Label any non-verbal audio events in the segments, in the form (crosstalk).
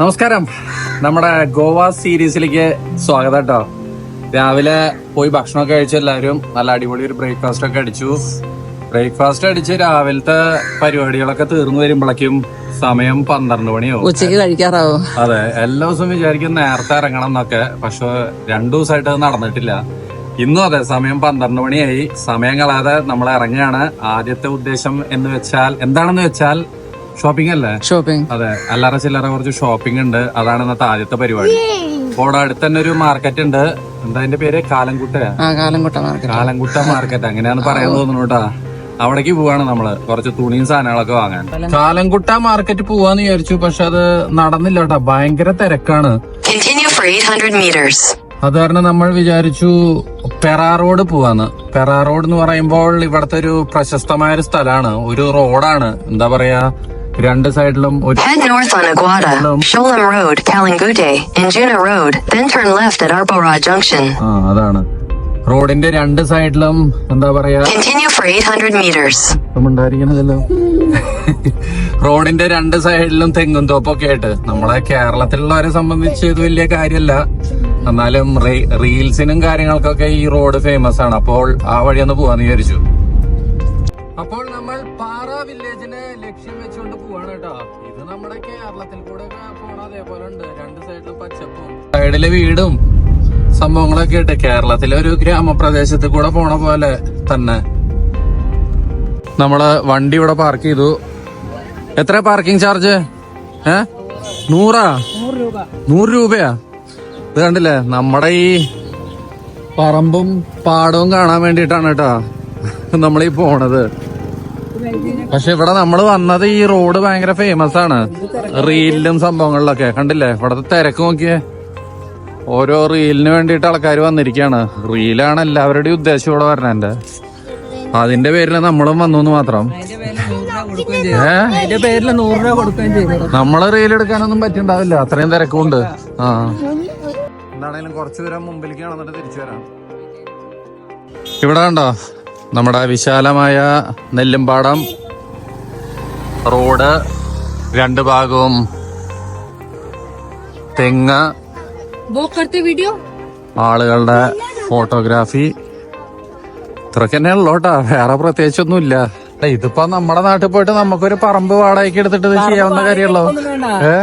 നമസ്കാരം. നമ്മുടെ ഗോവ സീരീസിലേക്ക് സ്വാഗതം കേട്ടോ രാവിലെ പോയി ഭക്ഷണമൊക്കെ കഴിച്ചു എല്ലാവരും നല്ല അടിപൊളി ഒരു ബ്രേക്ക്ഫാസ്റ്റ് ഒക്കെ അടിച്ചു. ബ്രേക്ക്ഫാസ്റ്റ് അടിച്ച് രാവിലത്തെ പരിപാടികളൊക്കെ തീർന്നു വരുമ്പോഴേക്കും സമയം പന്ത്രണ്ട് മണിയോ? ഉച്ചയ്ക്ക് കഴിക്കാറാവോ? അതെ എല്ലാ ദിവസവും വിചാരിക്കും നേരത്തെ ഇറങ്ങണം എന്നൊക്കെ പക്ഷെ രണ്ടു ദിവസമായിട്ട് അത് നടന്നിട്ടില്ല. ഇന്നും അതെ സമയം പന്ത്രണ്ട് മണിയായി. സമയം കളയാതെ നമ്മൾ ഇറങ്ങുകയാണ്. ആദ്യത്തെ ഉദ്ദേശം എന്ന് വെച്ചാൽ എന്താണെന്ന് വെച്ചാൽ ഷോപ്പിംഗ് അല്ലേ? ഷോപ്പിംഗ് അതെ അല്ലറ ചില്ലറ കുറച്ച് ഷോപ്പിംഗ് ഉണ്ട്. അതാണ് ഇന്നത്തെ ആദ്യത്തെ പരിപാടി. അവിടെ ഇവിടെ അടുത്ത് തന്നെ ഒരു മാർക്കറ്റ് ഉണ്ട്. എന്താ അതിന്റെ പേര്? കാലംകുട്ട? ആ കാലംകുട്ട മാർക്കറ്റ് കാലംകുട്ട മാർക്കറ്റ് അങ്ങനെയാണ് പറയാൻ തോന്നുന്നു കേട്ടാ. അവിടേക്ക് പോവാണ് നമ്മൾ. കുറച്ച് തുണിയും സാധനങ്ങളൊക്കെ വാങ്ങാൻ. കാലംകുട്ട മാർക്കറ്റ് പോവാന്ന് വിചാരിച്ചു പക്ഷെ അത് നടന്നില്ല കേട്ടാ. ഭയങ്കര തിരക്കാണ്. Continue for 800 meters. അത് കാരണം നമ്മൾ വിചാരിച്ചു പെറാ റോഡ് പോവാന്ന്. പെറാ റോഡ് എന്ന് പറയുമ്പോൾ ഇവിടത്തെ ഒരു പ്രശസ്തമായ ഒരു സ്ഥലമാണ്. ഒരു റോഡാണ് എന്താ പറയാ? രണ്ട് സൈഡിലും ഒരു Head north on Aguada, Sholam Road, Kalangute, and Juna Road, then turn left at Arbora Junction. ആ അതാണ്. റോഡിന്റെ രണ്ട് സൈഡിലും എന്താ പറയാ? Continue for 800 meters. ഉണ്ടായിരിക്കണതല്ലോ. റോഡിന്റെ രണ്ട് സൈഡിലും തെങ്ങും തോപ്പൊക്കെ ആയിട്ട്. നമ്മളെ കേരളത്തിലുള്ളവരെ സംബന്ധിച്ച് ഇത് വലിയ കാര്യമല്ല എന്നാലും റീ- റീൽസിനും കാര്യങ്ങൾക്കൊക്കെ ഈ റോഡ് ഫേമസ് ആണ്. അപ്പോൾ ആ വഴി ഒന്ന് പോവാന്ന് വിചാരിച്ചു. അപ്പോൾ നമ്മൾ പാറ വില്ലേജിനെ ലക്ഷ്യം വെച്ചുകൊണ്ട് പോവാണ് കേട്ടോ. ഇത് നമ്മുടെ കേരളത്തിൽ കൂടെ പോണ അതേപോലെ ഉണ്ട്. രണ്ട് സൈഡിലും പച്ചപ്പും സൈഡിലെ വീടും സംഭവങ്ങളൊക്കെ ആയിട്ട് കേരളത്തിലെ ഒരു ഗ്രാമപ്രദേശത്ത് കൂടെ പോണ പോലെ തന്നെ. നമ്മൾ വണ്ടി ഇവിടെ പാർക്ക് ചെയ്തു. എത്ര പാർക്കിംഗ് ചാർജ് ഏ? നൂറാ? നൂറ് രൂപയാ? ഇത് കണ്ടില്ലേ? നമ്മുടെ ഈ പറമ്പും പാടവും കാണാൻ വേണ്ടിയിട്ടാണ് കേട്ടോ. നമ്മളീ പോണത്. പക്ഷെ ഇവിടെ നമ്മൾ വന്നത് ഈ റോഡ് ഭയങ്കര ഫേമസ് ആണ്. റീലിലും സംഭവങ്ങളിലൊക്കെ. കണ്ടില്ലേ? ഇവിടത്തെ തിരക്ക് നോക്കിയേ. ഓരോ റീലിന് വേണ്ടിയിട്ട് ആൾക്കാർ വന്നിരിക്കുകയാണ് റീലാണ് എല്ലാവരുടെയും ഉദ്ദേശം ഇവിടെ വരണേന്റെ. അതിന്റെ പേരിൽ നമ്മളും വന്നു എന്ന് മാത്രം. അതിന്റെ പേരിൽ രൂപ നമ്മൾ റീൽ എടുക്കാനൊന്നും പറ്റുണ്ടാവില്ല. അത്രയും തിരക്കുണ്ട് ആ. എന്താണേലും കുറച്ചു ദൂരം മുമ്പിലേക്ക് നടന്നിട്ട് തിരിച്ചു വരാം. ഇവിടെ കണ്ടോ? നമ്മുടെ വിശാലമായ നെല്ലുംപാടം റോഡ് രണ്ട് ഭാഗവും തെങ്ങ് വീഡിയോ ആളുകളുടെ ഫോട്ടോഗ്രാഫി. ഇത്രയൊക്കെ തന്നെയുള്ളൂ കേട്ടോ. വേറെ പ്രത്യേകിച്ചൊന്നുമില്ല. ഇതിപ്പോ നമ്മുടെ നാട്ടിൽ പോയിട്ട് നമുക്കൊരു പറമ്പ് വാടകയ്ക്ക് എടുത്തിട്ട് ചെയ്യാവുന്ന കാര്യമുള്ളൂ? ഏ?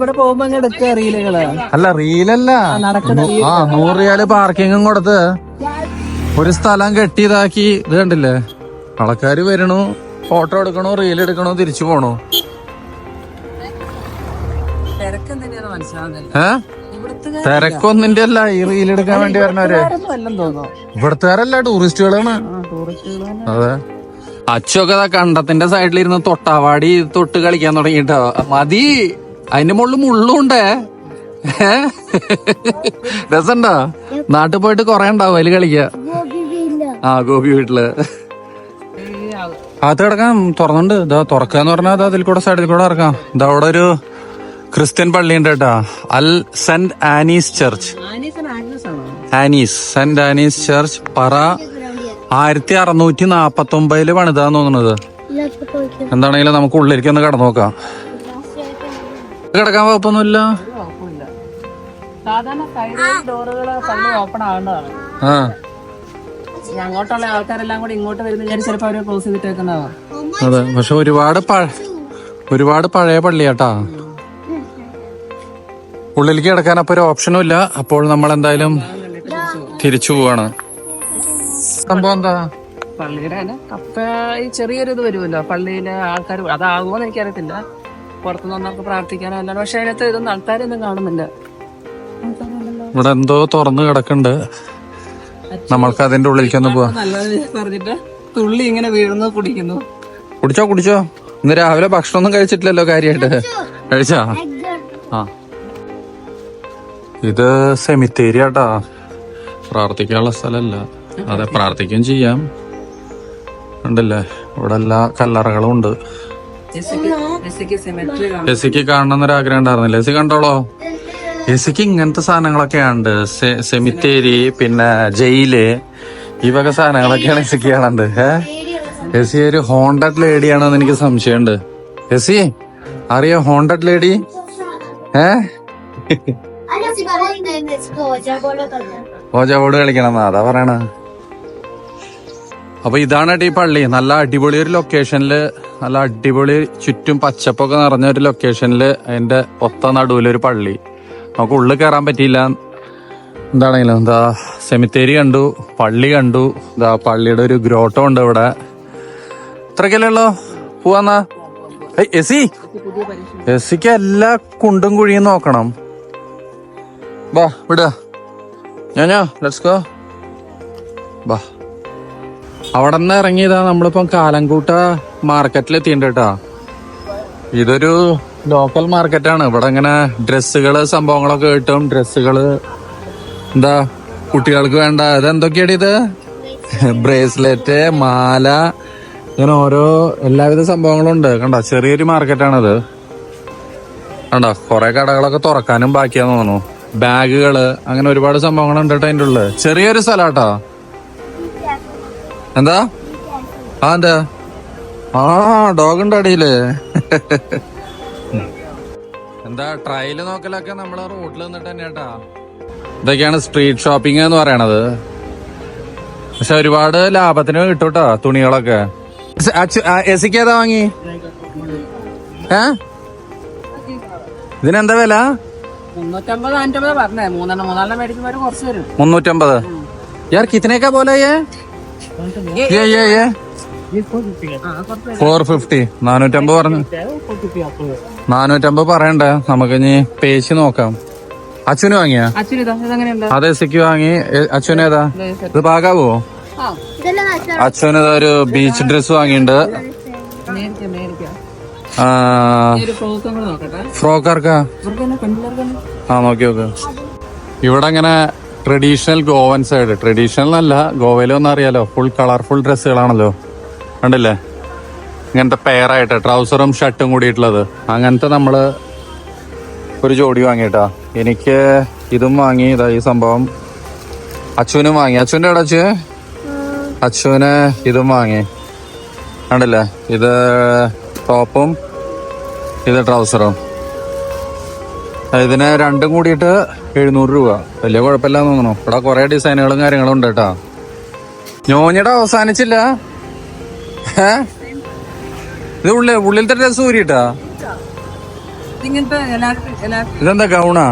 കൂടെ അല്ല റീലല്ല. ആ നൂറ് റിയാൽ പാർക്കിങ്ങും കൊടുത്ത്. ഒരു സ്ഥലം കെട്ടിയതാക്കി ഇത് കണ്ടില്ലേ? ആൾക്കാര് വരണു ഫോട്ടോ എടുക്കണോ റീൽ എടുക്കണോ തിരിച്ചു പോണോ. ഏ? തിരക്കൊന്നിന്റെ അല്ല ഈ റീൽ എടുക്കാൻ വേണ്ടി വരണവര്? ഇവിടത്തുകാരല്ല ടൂറിസ്റ്റുകളാണ്. അതെ. അച്ഛൊക്കെ കണ്ടത്തിന്റെ സൈഡിലിരുന്ന് തൊട്ടാവാടി തൊട്ട് കളിക്കാൻ തുടങ്ങിട്ടോ മതി. അതിന്റെ മുകളിൽ മുള്ളുണ്ടേ ഉണ്ടേ. രസണ്ടോ? നാട്ടിൽ പോയിട്ട് കൊറേ ഉണ്ടാവും അതിൽ കളിക്ക ആ ഗോപി വീട്ടിൽ. അകത്ത് കിടക്കാം. തുറന്നുണ്ട്. ഇതാ തുറക്കാന്ന് പറഞ്ഞാൽ അതാ അതിൽ കൂടെ സൈഡിൽ കൂടെ ഇറക്കാം. ഇതാ അവിടെ ഒരു ക്രിസ്ത്യൻ പള്ളി ഉണ്ട് കേട്ടാ. അൽ saint Annie's church. Annie's saint Annie's church പറ. ആയിരത്തി അറുന്നൂറ്റി നാപ്പത്തി ഒമ്പതിൽ പണിതാന്ന് തോന്നുന്നത്. എന്താണെങ്കിലും നമുക്ക് ഉള്ളിലേക്ക് ഒന്ന് കടന്നു നോക്കാം. കിടക്കാൻ കുഴപ്പമൊന്നുമില്ല സാധാരണ സൈഡ് ഡോറുകൾ ഓപ്പൺ അങ്ങോട്ടുള്ള ആൾക്കാരെല്ലാം കൂടി ഇങ്ങോട്ട് വരുന്ന വിചാരിച്ച് ചിലപ്പോ അവരെ ക്ലോസ് ചെയ്തിട്ടേക്കുന്നതാ. അതെ പക്ഷെ ഒരുപാട് ഒരുപാട് പഴയ പള്ളിയാട്ടാ. ഉള്ളിലേക്ക് കിടക്കാൻ അപ്പൊ ഒരു ഓപ്ഷനും ഇല്ല. അപ്പോൾ നമ്മൾ എന്തായാലും തിരിച്ചു പോവാണ്. സംഭവം എന്താ? പള്ളിയുടെ തന്നെ കപ്പ ഈ ചെറിയൊരു ഇത് വരുമല്ലോ. പള്ളിയിലെ ആൾക്കാർ അതാകുമോന്ന് എനിക്കറിയത്തില്ല. പുറത്തുനിന്ന് വന്നവർക്ക് പ്രാർത്ഥിക്കാനോ അല്ലാതെ പക്ഷെ അതിനകത്ത് ഇതൊന്നും ആൾക്കാരൊന്നും കാണുന്നില്ല. ഇവിടെ എന്തോ തുറന്നു കിടക്കുന്നുണ്ട്. നമ്മൾക്ക് അതിന്റെ ഉള്ളിലേക്ക് ഒന്ന് പോവാ നല്ലത് പറഞ്ഞിട്ട് തുള്ളി ഇങ്ങനെ വീഴുന്നു കുടിക്കുന്നു. കുടിച്ചോ കുടിച്ചോ. ഇന്ന് രാവിലെ ഭക്ഷണമൊന്നും കഴിച്ചിട്ടില്ലല്ലോ കാര്യമായിട്ട് കഴിച്ചാ? ആ. ഇത് സെമിത്തേരി ആട്ടാ പ്രാർത്ഥിക്കാനുള്ള സ്ഥലമല്ല അതെ പ്രാർത്ഥിക്കുകയും ചെയ്യാം. ഉണ്ടല്ലേ? ഇവിടെ എല്ലാ കല്ലറകളും ഉണ്ട്. ലസിക്ക് എസിക്ക് എന്നൊരാഗ്രഹം ഉണ്ടായിരുന്നില്ല? എസി കണ്ടോളോ? എസിക്ക് ഇങ്ങനത്തെ സാധനങ്ങളൊക്കെ ഉണ്ട് സെമിത്തേരി പിന്നെ ജയിൽ ഈ വക സാധനങ്ങളൊക്കെയാണ് എസിക്ക് കാണണ്ട്. എസി ഒരു ഹോണ്ടഡ് ലേഡിയാണെന്ന് എനിക്ക് സംശയമുണ്ട്. എസി അറിയോ ഹോണ്ടഡ് ലേഡി? ഏ? ബോർഡ് കളിക്കണം അതാ പറയണ. അപ്പൊ ഇതാണ് ഈ പള്ളി. നല്ല അടിപൊളി ഒരു ലൊക്കേഷനിൽ നല്ല അടിപൊളി ചുറ്റും പച്ചപ്പൊക്കെ നിറഞ്ഞ ഒരു ലൊക്കേഷനിൽ അതിന്റെ ഒത്ത നടുവിലൊരു പള്ളി. നമുക്ക് ഉള്ളിൽ കയറാൻ പറ്റിയില്ല. എന്താണെങ്കിലും എന്താ സെമിത്തേരി കണ്ടു പള്ളി കണ്ടു. എന്താ പള്ളിയുടെ ഒരു ഗ്രോട്ടോ ഉണ്ട് ഇവിടെ. ഇത്രക്കല്ലേ ഉള്ളോ? പോവാന്നാ. എസി. എസിക്ക് എല്ലാ കുണ്ടും കുഴിയും നോക്കണം. ബാ വിടുക ഞാനോ ലെറ്റ്സ് ഗോ ബാ. അവിടെ നിന്ന് ഇറങ്ങിയതാ നമ്മളിപ്പം കാലംകൂട്ട മാർക്കറ്റിൽ എത്തിയിട്ടുണ്ട് കേട്ടോ. ഇതൊരു ലോക്കൽ മാർക്കറ്റാണ് ഇവിടെ ഇങ്ങനെ ഡ്രസ്സുകൾ സംഭവങ്ങളൊക്കെ കിട്ടും. ഡ്രസ്സുകൾ എന്താ കുട്ടികൾക്ക് വേണ്ട. ഇത് എന്തൊക്കെയാണ് ഇത്? ബ്രേസ്ലെറ്റ് മാല ഇങ്ങനെ ഓരോ എല്ലാവിധ സംഭവങ്ങളും ഉണ്ട്. കണ്ട? ചെറിയൊരു മാർക്കറ്റാണിത് കണ്ട? കുറെ കടകളൊക്കെ തുറക്കാനും ബാക്കിയാന്ന് തോന്നുന്നു. ബാഗുകൾ അങ്ങനെ ഒരുപാട് സംഭവങ്ങളുണ്ട് കേട്ടോ അതിന്റെ ഉള്ളിൽ ചെറിയൊരു സ്ഥലാട്ടോ എന്താ? ആ എന്താ? ആ ഡോഗ് ഉണ്ട് അടിയിൽ? (laughs) എന്താ ട്രയൽ നോക്കലൊക്കെ നമ്മൾ റോഡിൽ നിന്നിട്ട് തന്നെ കേട്ടാ ഇതൊക്കെയാണ് സ്ട്രീറ്റ് ഷോപ്പിംഗ് എന്ന് പറയണത്. പക്ഷെ ഒരുപാട് ലാഭത്തിന് കിട്ടൂട്ടാ തുണികളൊക്കെ. എസിക്ക് ഏതാ വാങ്ങി? ഏ? ഇതിനെന്താ വില? മുന്നൂറ്റമ്പത് യാർ കിത്തനേക്കാ പോലെ ഫോർ ഫിഫ്റ്റി നാനൂറ്റമ്പത് പറഞ്ഞു. നാനൂറ്റമ്പത് പറയണ്ട. നമുക്ക് ഇനി പേശി നോക്കാം. അച്ഛന് വാങ്ങിയാ? അതെ സിക്ക് വാങ്ങി. അച്ഛന് ഏതാ? ഇത് പാകാവോ? അച്ഛന് ഒരു ബീച്ച് ഡ്രസ് വാങ്ങിയിട്ടുണ്ട് മേടിക്കാം മേടിക്കാം. ആ, ഈ ഒരു ഫ്രോക്കും കൂടെ നോക്കട്ടെ. ഫ്രോക്കാർക്കാ ആ നോക്കി നോക്ക്. ഇവിടെ അങ്ങനെ ട്രഡീഷണൽ ഗോവൻ സൈഡ് ട്രഡീഷണൽ അല്ല ഗോവയിലൊന്നും അറിയാലോ. ഫുൾ കളർഫുൾ ഡ്രസ്സുകളാണല്ലോ കണ്ടില്ലേ? ഇങ്ങനത്തെ പെയറായിട്ട് ട്രൗസറും ഷർട്ടും കൂടിയിട്ടുള്ളത്. അങ്ങനത്തെ നമ്മൾ ഒരു ജോഡി വാങ്ങിയിട്ടാ. എനിക്ക് ഇതും വാങ്ങി ഇതാ ഈ സംഭവം. അച്ഛനും വാങ്ങി. അച്ഛന്റെ അവിടെ അച്ഛ അച്ഛന് ഇതും വാങ്ങി. കണ്ടില്ലേ? ഇത് ടോപ്പും ഇത് ട്രൗസറും ഇതിന് രണ്ടും കൂടിയിട്ട് എഴുന്നൂറ് രൂപ. വലിയ കുഴപ്പമില്ലാന്ന് തോന്നുന്നു. ഇവിടെ കുറേ ഡിസൈനുകളും കാര്യങ്ങളും ഉണ്ട് കേട്ടോ. ഞോഞ്ഞിടെ അവസാനിച്ചില്ല. ഏ? ഇത് ഉള്ളിൽ ഉള്ളിലത്തെ ഡ്രസ് ഊരിട്ടാ ഇതെന്താ ഗൗണാ?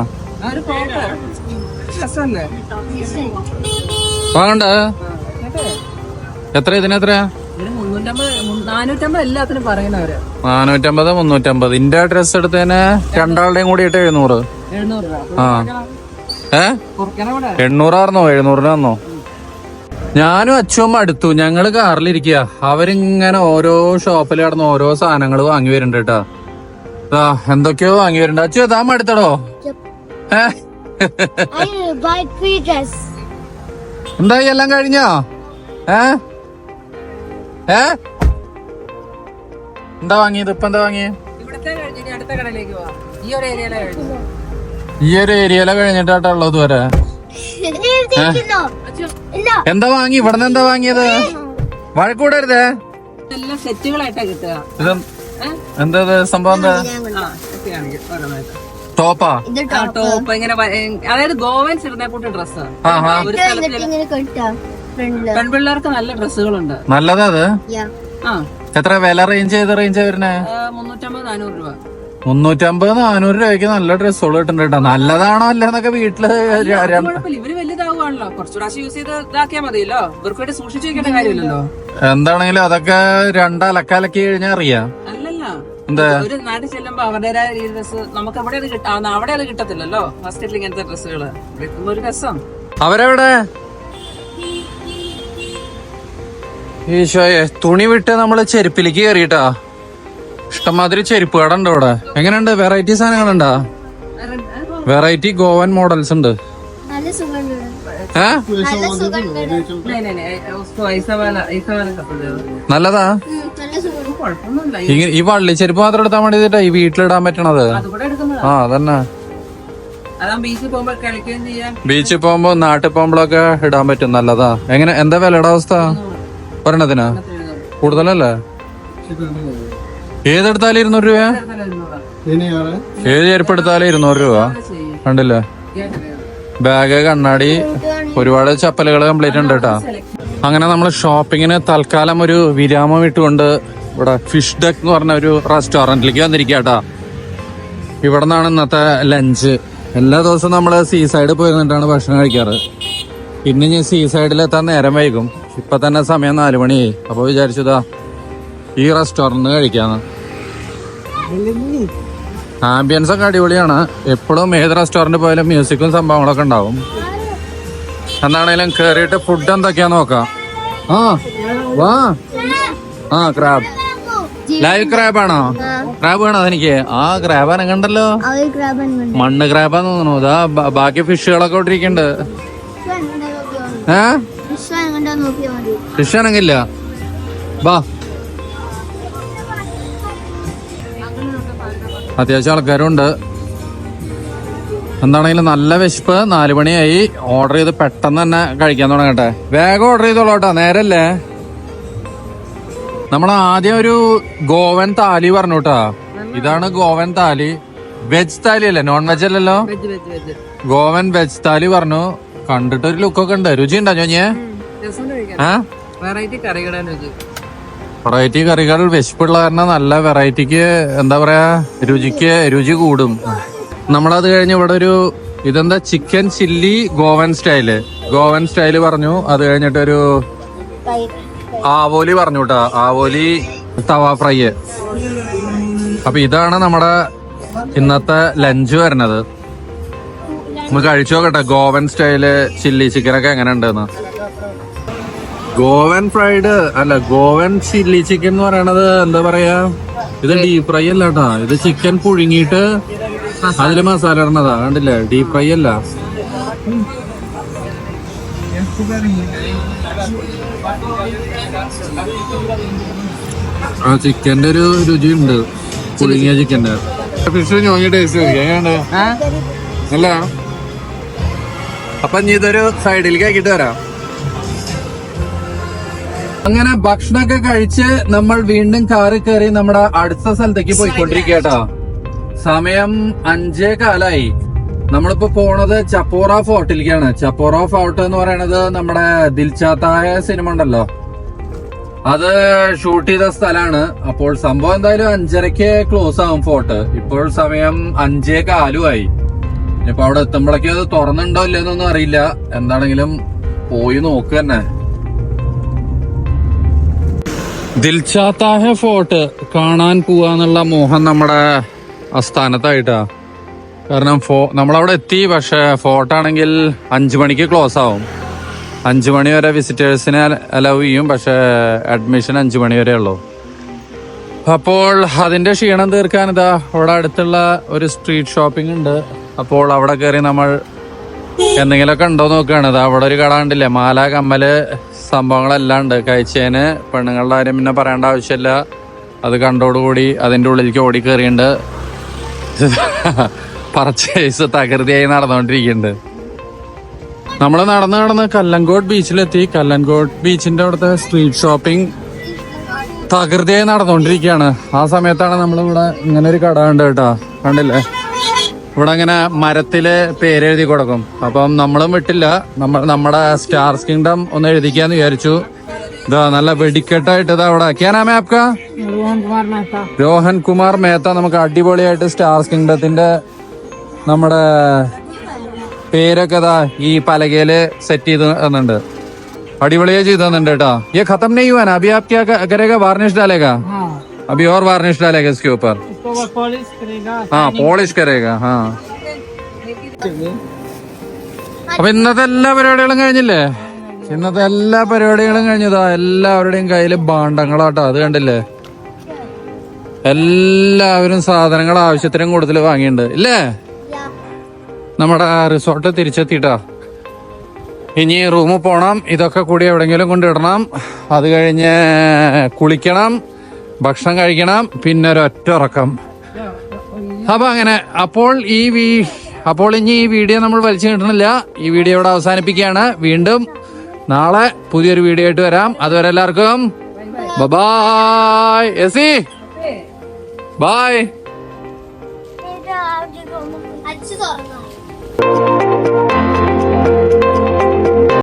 വാങ്ങണ്ട. എത്ര ഇതിന് എത്ര ഇതിന് നാനൂറ്റമ്പത് മുന്നൂറ്റമ്പത്. ഇന്റെ ഡ്രസ് എടുത്തതിന് രണ്ടാളുടെയും കൂടി ഇട്ട് എഴുന്നൂറ്. ആ. ഏ? എണ്ണൂറായിരുന്നോ എഴുന്നൂറിന് വന്നോ? ഞാനും അച്ഛനും അടുത്തു. ഞങ്ങൾ കാറിലിരിക്കുക അവരിങ്ങനെ ഓരോ ഷോപ്പിൽ കിടന്ന് ഓരോ സാധനങ്ങൾ വാങ്ങി വരുന്നുണ്ട് കേട്ടാ. ആ എന്തൊക്കെയോ വാങ്ങി വരുന്നുണ്ട്. അച്ഛൻ താൻ അടുത്തടോ. എന്തായി എല്ലാം കഴിഞ്ഞോ? ഏ? ഏ? എന്താ വാങ്ങിയത്? ഇപ്പൊ എന്താ വാങ്ങിയത് ഇവിടത്തെ കഴിഞ്ഞ് അടുത്ത കടയിലേക്ക് പോവാം. ഈ ഒരു ഏരിയയിലെ കഴിഞ്ഞിട്ടാട്ടുള്ളത് വരെ. (laughs) എന്താ വാങ്ങി? ഇവിടുന്ന് എന്താ വാങ്ങിയത്? വഴക്കൂടരുതേ എല്ലാം സെറ്റുകളായിട്ടാ കിട്ടുക. ഇത് എന്താ സംഭവം എന്താ? ടോപ്പാ? ടോപ്പ്. ഇങ്ങനെ അതായത് ഗോവൻസ് ഇടുന്ന കൂട്ട് ഡ്രസ്സ് ഒരു സ്ഥലത്ത് ഇങ്ങനെ കെട്ടാ? ഫ്രണ്ടിൽ പെൺപിള്ളേർക്ക് നല്ല ഡ്രസ്സുകളുണ്ട്. നല്ലതാ അത്? യാ. ആ. എത്ര? വില റേഞ്ച് ചെയ്ത് റേഞ്ച് വരുന്നേ? മുന്നൂറ്റമ്പത് നാനൂറ് രൂപ. മുന്നൂറ്റമ്പത് നാനൂറ് രൂപയ്ക്ക് നല്ല ഡ്രസ്സുകൾ കിട്ടുന്നുണ്ട് കേട്ടോ. നല്ലതാണോ അല്ലെന്നൊക്കെ വീട്ടിൽ ഇവർ വലുതാവുകയാണല്ലോ. കുറച്ചു പ്രാവശ്യം യൂസ് ചെയ്ത് ഇതാക്കിയാൽ മതിയല്ലോ. ഇവർക്ക് വേണ്ടി സൂക്ഷിച്ചു വെക്കേണ്ട കാര്യമില്ലല്ലോ. എന്താണെങ്കിലും അതൊക്കെ രണ്ടലക്കലക്കി കഴിഞ്ഞാ അറിയാം. അല്ലല്ല. എന്താ? ഒരു നാട്ടിൽ ചെല്ലുമ്പോ അവരുടേതായ രീതി ഡ്രസ് നമുക്ക് അവിടെ അത് കിട്ടാ അവിടെ അത് കിട്ടത്തില്ലല്ലോ. ഹോസ്പിറ്റലിൽ ഇങ്ങനത്തെ ഡ്രസ്സുകൾ എത്തുമ്പോ ഒരു രസം. അവരെവിടെ? ഈശോയെ തുണി വിട്ട് നമ്മൾ ചെരുപ്പിലേക്ക് കയറിയിട്ടാ ഇഷ്ടംമാതിരി ചെരുപ്പ് കട ഉണ്ട്. ഇവിടെ. എങ്ങനെയുണ്ട് വെറൈറ്റി സാധനങ്ങളുണ്ടാ വെറൈറ്റി ഗോവൻ മോഡൽസ് ഉണ്ട് നല്ലതാ? ഈ വള്ളി ചെരുപ്പ് മാത്രം എടുത്താൽ വേണ്ടി ഈ വീട്ടിലിടാൻ പറ്റണത്. ആ അതന്നെ. ബീച്ചിൽ പോകുമ്പോ നാട്ടിൽ പോകുമ്പോഴൊക്കെ ഇടാൻ പറ്റും നല്ലതാ. എങ്ങനെ? എന്താ വിലയുടെ അവസ്ഥ? ഒരെണ്ണത്തിന്? കൂടുതലല്ലേ? ഏതെടുത്താലും ഇരുന്നൂറ് രൂപ ഏത് ചെരുപ്പ് എടുത്താലും ഇരുന്നൂറ് രൂപ. കണ്ടില്ല? ബാഗ് കണ്ണാടി ഒരുപാട് ചപ്പലുകൾ കംപ്ലീറ്റ് ഉണ്ട് കേട്ടാ. അങ്ങനെ നമ്മൾ ഷോപ്പിങ്ങിന് തൽക്കാലം ഒരു വിരാമം ഇട്ടുകൊണ്ട് ഇവിടെ ഫിഷ് ഡെക്ക് എന്ന് പറഞ്ഞ ഒരു റെസ്റ്റോറന്റിലേക്ക് വന്നിരിക്കുക കേട്ടാ. ഇവിടെ നിന്നാണ് ഇന്നത്തെ ലഞ്ച് എല്ലാ ദിവസവും നമ്മൾ സീ സൈഡിൽ പോയി നിന്നിട്ടാണ് ഭക്ഷണം കഴിക്കാറ്. ഇന്ന് ഞാൻ സീ സൈഡിൽ എത്താൻ നേരം വൈകും. ഇപ്പം തന്നെ സമയം നാല് മണിയായി. അപ്പോൾ വിചാരിച്ചതാ ഈ റെസ്റ്റോറന്റ് കഴിക്കാന്ന്. ആംബിയൻസ് ഒക്കെ അടിപൊളിയാണ്. എപ്പോഴും ഏത് റെസ്റ്റോറന്റ് പോയാലും മ്യൂസിക്കും സംഭവങ്ങളൊക്കെ ഉണ്ടാവും. എന്താണേലും കേറിയിട്ട് ഫുഡ് എന്തൊക്കെയാ നോക്കാം. ആ വാ. ആ ക്രാബ് ലൈവ് ക്രാബ് ആണോ? ക്രാബ് വേണോ എനിക്ക് ആ ക്രാബ് അനങ്ങണ്ടല്ലോ അവർ ക്രാബൻ കൊണ്ട് മണ്ണ് ക്രാബാന്ന് തോന്നുന്നു. ഇതാ ബ- ബാക്കി ഫിഷുകളൊക്കെ ഇട്ടിരിക്കുന്നുണ്ട് ഏ? ഫിഷ് അനങ്ങില്ല ബാ. അത്യാവശ്യം ആൾക്കാരുണ്ട്. എന്താണെങ്കിലും നല്ല വിശപ്പ് നാലു മണിയായി. ഓർഡർ ചെയ്ത് പെട്ടെന്ന് തന്നെ കഴിക്കാൻ തുടങ്ങട്ടെ. വേഗം ഓർഡർ ചെയ്തോളൂ കേട്ടോ. നേരല്ലേ? നമ്മൾ ആദ്യം ഒരു ഗോവൻ താലി പറഞ്ഞു കേട്ടാ. ഇതാണ് ഗോവൻ താലി. വെജ് താലി അല്ലേ? നോൺ വെജ് അല്ലല്ലോ ഗോവൻ വെജ് താലി പറഞ്ഞു. കണ്ടിട്ട് ഒരു ലുക്കൊക്കെ ഉണ്ട്. രുചി ഉണ്ടോ ഞാൻ ഏ? വെറൈറ്റി കറികളാണ് രുചി. വെറൈറ്റി കറികൾ വിശപ്പുള്ള കാരണം നല്ല വെറൈറ്റിക്ക് എന്താ പറയാ രുചിക്ക് രുചി കൂടും. നമ്മളത് കഴിഞ്ഞ് ഇവിടെ ഒരു ഇതെന്താ chicken chilli Goan style Goan style പറഞ്ഞു. അത് കഴിഞ്ഞിട്ടൊരു ആവോലി പറഞ്ഞു കേട്ടോ ആവോലി തവ ഫ്രൈ. അപ്പൊ ഇതാണ് നമ്മുടെ ഇന്നത്തെ ലഞ്ച് വരുന്നത്. നമുക്ക് കഴിച്ചു നോക്കട്ടെ. ഗോവൻ സ്റ്റൈൽ ചില്ലി ചിക്കനൊക്കെ എങ്ങനെ ഉണ്ടെന്ന് ഗോവൻ ഫ്രൈഡ് അല്ല ഗോവൻ ചില്ലി ചിക്കൻ എന്ന് പറയണത് എന്താ പറയാ? ഇത് ഡീപ് ഫ്രൈ അല്ല കേട്ടാ ഇത് ചിക്കൻ പുഴുങ്ങിയിട്ട് അതിൽ മസാല ഇടണതാ. കണ്ടില്ലേ? ഡീപ് ഫ്രൈ അല്ല. ആ ചിക്കന്റെ ഒരു രുചിയുണ്ട്. പുഴുങ്ങിയ ചിക്കന്റെ ഫിഷ് ഞോങ്ങി ടേസ്റ്റ് എങ്ങനെയുണ്ട് അല്ല. അപ്പൊ ഇനി ഇതൊരു സൈഡിലേക്ക് ആക്കിയിട്ട് വരാം. അങ്ങനെ ഭക്ഷണമൊക്കെ കഴിച്ച് നമ്മൾ വീണ്ടും കാറി കയറി നമ്മുടെ അടുത്ത സ്ഥലത്തേക്ക് പോയിക്കൊണ്ടിരിക്കട്ടോ സമയം അഞ്ചേ കാലായി. നമ്മളിപ്പോ പോണത് ചപ്പോറ ഫോർട്ടിലേക്കാണ്. ചപ്പോറ ഫോർട്ട് എന്ന് പറയണത് നമ്മുടെ ദിൽചാത്തായ സിനിമ ഉണ്ടല്ലോ. അത് ഷൂട്ട് ചെയ്ത സ്ഥലമാണ്. അപ്പോൾ സംഭവം എന്തായാലും അഞ്ചരക്ക് ക്ലോസ് ആവും ഫോർട്ട്. ഇപ്പോൾ സമയം അഞ്ചേ കാലുമായി. ഇപ്പൊ അവിടെ എത്തുമ്പോഴേക്കും അത് തുറന്നുണ്ടോ ഇല്ലെന്നൊന്നും അറിയില്ല. എന്താണെങ്കിലും പോയി നോക്കുക തന്നെ. ദിൽചാത്താഹ ഫോർട്ട് കാണാൻ പോവാന്നുള്ള മോഹം നമ്മുടെ അസ്ഥാനത്തായിട്ടാ കാരണം ഫോ നമ്മളവിടെ എത്തി പക്ഷെ ഫോർട്ട് ആണെങ്കിൽ അഞ്ചു മണിക്ക് ക്ലോസ് ആവും. അഞ്ചു മണി വരെ വിസിറ്റേഴ്സിനെ അലവ് ചെയ്യും പക്ഷെ അഡ്മിഷൻ അഞ്ചു മണി വരെ ഉള്ളൂ. അപ്പോൾ അതിന്റെ ക്ഷീണം തീർക്കാൻ ഇതാ അവിടെ അടുത്തുള്ള ഒരു സ്ട്രീറ്റ് ഷോപ്പിംഗ് ഉണ്ട്. അപ്പോൾ അവിടെ കയറി നമ്മൾ എന്തെങ്കിലുമൊക്കെ ഉണ്ടോ നോക്കുകയാണ്. അവിടെ ഒരു കട ഉണ്ടല്ലേ മാല കമ്മൽ സംഭവങ്ങളെല്ലാം ഉണ്ട്. കഴിച്ചതിന് പെണ്ണുങ്ങളുടെ കാര്യം പിന്നെ പറയേണ്ട ആവശ്യമില്ല. അത് കണ്ടോടുകൂടി അതിന്റെ ഉള്ളിലേക്ക് ഓടിക്കേറിയുണ്ട് പർച്ചേസ് തകൃതിയായി നടന്നുകൊണ്ടിരിക്കുന്നുണ്ട്. നമ്മൾ നടന്ന് നടന്ന് കല്ലങ്കോട് ബീച്ചിലെത്തി. കല്ലങ്കോട് ബീച്ചിന്റെ അവിടുത്തെ സ്ട്രീറ്റ് ഷോപ്പിംഗ് തകൃതിയായി നടന്നുകൊണ്ടിരിക്കുകയാണ്. ആ സമയത്താണ് നമ്മളിവിടെ ഇങ്ങനെ ഒരു കട ഉണ്ട് കേട്ടോ. കണ്ടില്ലേ? ഇവിടെ ഇങ്ങനെ മരത്തില് പേരെഴുതി കൊടുക്കും അപ്പം നമ്മളും വിട്ടില്ല നമ്മ നമ്മുടെ സ്റ്റാർസ് കിങ്ഡം ഒന്ന് എഴുതിക്കാന്ന് വിചാരിച്ചു ഇതാ നല്ല വെടിക്കെട്ടായിട്ട് ഇതാ അവിടെ ക്യാനാമേ ആപ്ക രോഹൻ കുമാർ മേത്ത നമുക്ക് അടിപൊളിയായിട്ട് സ്റ്റാർസ് കിങ്ഡത്തിന്റെ നമ്മുടെ പേരൊക്കെ ഇതാ ഈ പലകയില് സെറ്റ് ചെയ്ത് തന്നിട്ടുണ്ട് അടിപൊളിയായി ചെയ്ത് തന്നിട്ടുണ്ട് കേട്ടോ ये खत्म नहीं हुआ ना अभी आप क्या क- करेगा वार्निश डालेगा अभी और ആ പോളിഷ് കരയുക ആ അപ്പൊ ഇന്നത്തെ എല്ലാ പരിപാടികളും കഴിഞ്ഞില്ലേ? ഇന്നത്തെ എല്ലാ പരിപാടികളും കഴിഞ്ഞതാ. എല്ലാവരുടെയും കയ്യിൽ ഭാണ്ഡങ്ങളാട്ടോ അത് കണ്ടില്ലേ? എല്ലാവരും സാധനങ്ങൾ ആവശ്യത്തിനും കൂടുതൽ വാങ്ങിയിട്ടുണ്ട്. ഇല്ലേ? നമ്മുടെ റിസോർട്ട് തിരിച്ചെത്തിട്ടാ ഇനി റൂമിൽ പോകണം ഇതൊക്കെ കൂടി എവിടെങ്കിലും കൊണ്ടിടണം അത് കഴിഞ്ഞ് കുളിക്കണം. ഭക്ഷണം കഴിക്കണം പിന്നെ ഒരൊറ്റ ഉറക്കം. അപ്പൊ അങ്ങനെ അപ്പോൾ ഈ വീ അപ്പോൾ ഇനി ഈ വീഡിയോ നമ്മൾ വലിച്ചു കിട്ടണില്ല ഈ വീഡിയോ ഇവിടെ അവസാനിപ്പിക്കുകയാണ്. വീണ്ടും നാളെ പുതിയൊരു വീഡിയോ ആയിട്ട് വരാം. അതുവരെ എല്ലാവർക്കും ബബായ്. എസി ബായ് അച്ഛ തുറന്നു.